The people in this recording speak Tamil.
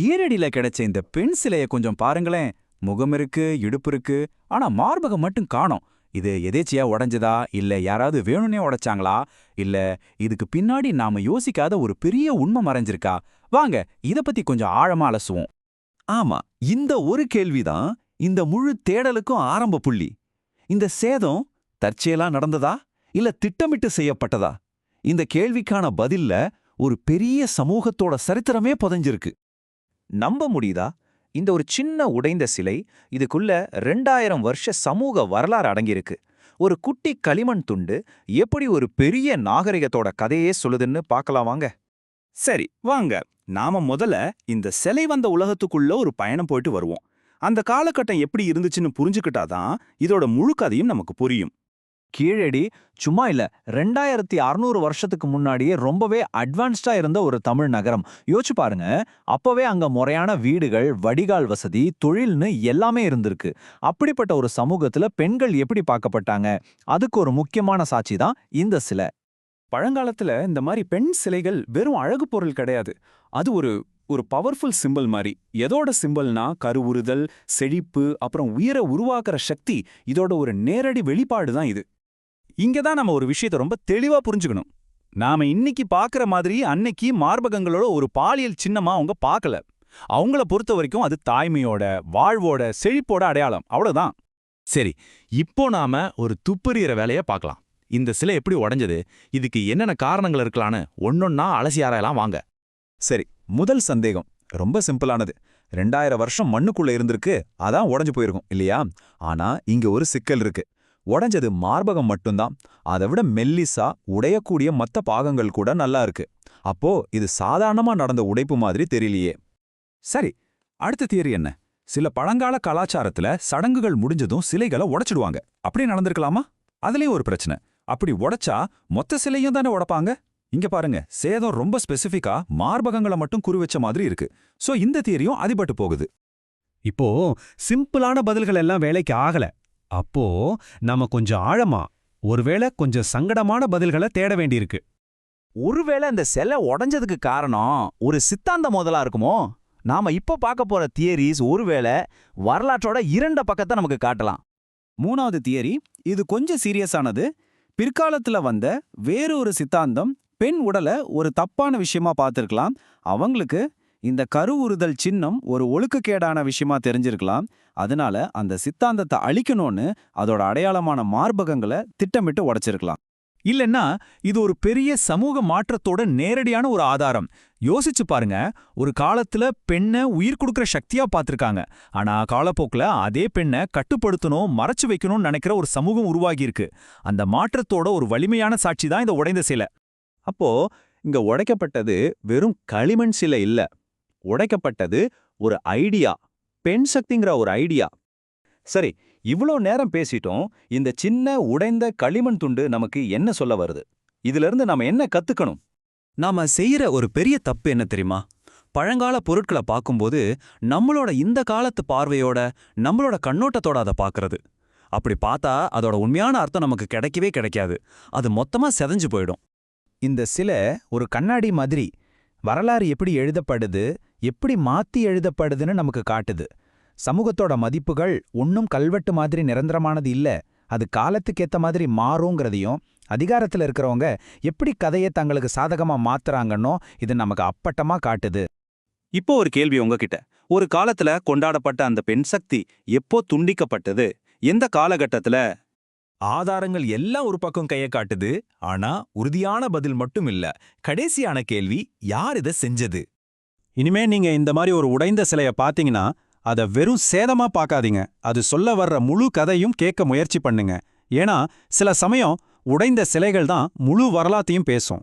கீரடியில கிடைச்ச இந்த பெண் சிலைய கொஞ்சம் பாருங்களேன். முகம் இருக்கு இடுப்பு இருக்கு ஆனா மார்பகம் மட்டும் காணோம். இது எதேச்சியா உடஞ்சதா? இல்ல யாராவது வேணும்னே உடைச்சாங்களா? இல்ல இதுக்கு பின்னாடி நாம யோசிக்காத ஒரு பெரிய உண்மை மறைஞ்சிருக்கா? வாங்க இத பத்தி கொஞ்சம் ஆழமா அலசுவோம். ஆமா இந்த ஒரு கேள்விதான் இந்த முழு தேடலுக்கும் ஆரம்ப புள்ளி. இந்த சேதம் தற்செயலா நடந்ததா? இல்ல திட்டமிட்டு செய்யப்பட்டதா? இந்த கேள்விக்கான பதில்ல ஒரு பெரிய சமூகத்தோட சரித்திரமே புதைஞ்சிருக்கு. நம்ப முடியுதா? இந்த ஒரு சின்ன உடைந்த சிலை இதுக்குள்ள ரெண்டாயிரம் வருஷ சமூக வரலாறு அடங்கியிருக்கு. ஒரு குட்டி களிமண் துண்டு எப்படி ஒரு பெரிய நாகரிகத்தோட கதையே சொல்லுதுன்னு பார்க்கலாம் வாங்க. சரி வாங்க. நாம முதல்ல இந்த சிலை வந்த உலகத்துக்குள்ள ஒரு பயணம் போயிட்டு வருவோம். அந்த காலகட்டம் எப்படி இருந்துச்சுன்னு புரிஞ்சுக்கிட்டாதான் இதோட முழு கதையும் நமக்கு புரியும். கீழடி சும்மா இல்ல ரெண்டாயிரத்தி அறுநூறு வருஷத்துக்கு முன்னாடியே ரொம்பவே அட்வான்ஸ்டா இருந்த ஒரு தமிழ் நகரம். யோசிச்சு பாருங்க அப்பவே அங்க முறையான வீடுகள் வடிகால் வசதி தொழில்னு எல்லாமே இருந்திருக்கு. அப்படிப்பட்ட ஒரு சமூகத்துல பெண்கள் எப்படி பார்க்கப்பட்டாங்க? அதுக்கு ஒரு முக்கியமான சாட்சி தான் இந்த சிலை. பழங்காலத்துல இந்த மாதிரி பெண் சிலைகள் வெறும் அழகு பொருள் கிடையாது. அது ஒரு ஒரு பவர்ஃபுல் சிம்பல் மாதிரி. எதோட சிம்பல்னா கருவுறுதல் செழிப்பு அப்புறம் உயிரை உருவாக்குற சக்தி இதோட ஒரு நேரடி வெளிப்பாடு தான் இது. இங்க தான் நம்ம ஒரு விஷயத்தை ரொம்ப தெளிவா புரிஞ்சுக்கணும். நாம இன்னைக்கு பார்க்குற மாதிரி அன்னைக்கு மார்பகங்களோட ஒரு பாலியல் சின்னமா அவங்க பார்க்கல. அவங்கள பொறுத்த வரைக்கும் அது தாய்மையோட வாழ்வோட செழிப்போட அடையாளம். அவ்வளவுதான். சரி இப்போ நாம ஒரு துப்பறிகிற வேலைய பார்க்கலாம். இந்த சிலை எப்படி உடைஞ்சது? இதுக்கு என்னென்ன காரணங்கள் இருக்கலான்னு ஒன்னொன்னா அலசி ஆராயலாம் வாங்க. சரி முதல் சந்தேகம். ரொம்ப சிம்பிளானது. ரெண்டாயிரம் வருஷம் மண்ணுக்குள்ள இருந்திருக்கு அதான் உடைஞ்சு போயிருக்கும் இல்லையா? ஆனா இங்க ஒரு சிக்கல் இருக்கு. உடைஞ்சது மார்பகம் மட்டும்தான். அதை விட மெல்லிசா உடையக்கூடிய மத்த பாகங்கள் கூட நல்லா இருக்கு. அப்போ இது சாதாரணமா நடந்த உடைப்பு மாதிரி தெரியலையே. சரி அடுத்த தியரி என்ன? சில பழங்கால கலாச்சாரத்துல சடங்குகள் முடிஞ்சதும் சிலைகளை உடைச்சிடுவாங்க. அப்படி நடந்திருக்கலாமா? அதுலயும் ஒரு பிரச்சனை. அப்படி உடைச்சா மொத்த சிலையும் தானே உடைப்பாங்க? இங்க பாருங்க சேதம் ரொம்ப ஸ்பெசிஃபிக்கா மார்பகங்களை மட்டும் குறிவச்ச மாதிரி இருக்கு. சோ இந்த தியரியும் அதிபட்டு போகுது. இப்போ சிம்பிளான பதில்கள் எல்லாம் வேலைக்கு ஆகல. அப்போ நாம கொஞ்சம் ஆழமா ஒருவேளை கொஞ்சம் சங்கடமான பதில்களை தேட வேண்டியிருக்கு. ஒருவேளை இந்த சிலை உடைஞ்சதுக்கு காரணம் ஒரு சித்தாந்த மோதலா இருக்குமோ? நாம இப்ப பார்க்க போற தியரிஸ் ஒருவேளை வரலாற்றோட இரண்ட பக்கத்தை நமக்கு காட்டலாம். மூணாவது தியரி இது கொஞ்சம் சீரியஸானது பிற்காலத்துல வந்த வேறொரு சித்தாந்தம் பெண் உடலை ஒரு தப்பான விஷயமா பார்த்திருக்கலாம். அவங்களுக்கு இந்த கருவுறுதல் சின்னம் ஒரு ஒழுக்கக்கேடான விஷயமா தெரிஞ்சிருக்கலாம். அதனால அந்த சித்தாந்தத்தை அழிக்கணும்னு அதோட அடையாளமான மார்பகங்களை திட்டமிட்டு உடைச்சிருக்கலாம். இல்லைன்னா இது ஒரு பெரிய சமூக மாற்றத்தோட நேரடியான ஒரு ஆதாரம். யோசிச்சு பாருங்க ஒரு காலத்துல பெண்ணை உயிர் கொடுக்குற சக்தியா பார்த்திருக்காங்க. ஆனா காலப்போக்குல அதே பெண்ணை கட்டுப்படுத்தணும் மறைச்சு வைக்கணும்னு நினைக்கிற ஒரு சமூகம் உருவாகியிருக்கு. அந்த மாற்றத்தோட ஒரு வலிமையான சாட்சி தான் இந்த உடைந்த சிலை. அப்போ இங்க உடைக்கப்பட்டது வெறும் களிமண் சிலை இல்ல. உடைக்கப்பட்டது ஒரு ஐடியா பெண் சக்திங்கிற ஒரு ஐடியா. சரி இவ்ளோ நேரம் பேசிட்டோம் இந்த சின்ன உடைந்த களிமண் துண்டு நமக்கு என்ன சொல்ல வருது? இதிலிருந்து நாம என்ன கத்துக்கணும்? நாம செய்யற ஒரு பெரிய தப்பு என்ன தெரியுமா? பழங்கால பொருட்களை பார்க்கும்போது நம்மளோட இந்த காலத்து பார்வையோட நம்மளோட கண்ணோட்டத்தோட அதை பார்க்கறது. அப்படி பார்த்தா அதோட உண்மையான அர்த்தம் நமக்கு கிடைக்கவே கிடைக்காது. அது மொத்தமா செதஞ்சு போயிடும். இந்த சிலை ஒரு கண்ணாடி மாதிரி வரலாறு எப்படி எழுதப்படுது எப்படி மாத்தி எழுதப்படுதுன்னு நமக்கு காட்டுது. சமூகத்தோட மதிப்புகள் ஒன்னும் கல்வெட்டு மாதிரி நிரந்தரமானது இல்ல. அது காலத்துக்கேத்த மாதிரி மாறுங்கிறதையும் அதிகாரத்துல இருக்கிறவங்க எப்படி கதையை தங்களுக்கு சாதகமா மாத்துறாங்கன்னோ இது நமக்கு அப்பட்டமா காட்டுது. இப்போ ஒரு கேள்வி உங்ககிட்ட. ஒரு காலத்துல கொண்டாடப்பட்ட அந்த பெண் சக்தி எப்போ துண்டிக்கப்பட்டது? எந்த காலகட்டத்துல? ஆதாரங்கள் எல்லாம் ஒரு பக்கம் கைய காட்டுது ஆனா உறுதியான பதில் மட்டும் இல்ல. கடைசியான கேள்வி யார் இதை செஞ்சது? இனிமே நீங்க இந்த மாதிரி ஒரு உடைந்த சிலைய பாத்தீங்கன்னா அத வெறும் சேதமா பார்க்காதீங்க. அது சொல்ல வர்ற முழு கதையும் கேட்க முயற்சி பண்ணுங்க. ஏன்னா சில சமயம் உடைந்த சிலைகள் தான் முழு வரலாத்தையும் பேசும்.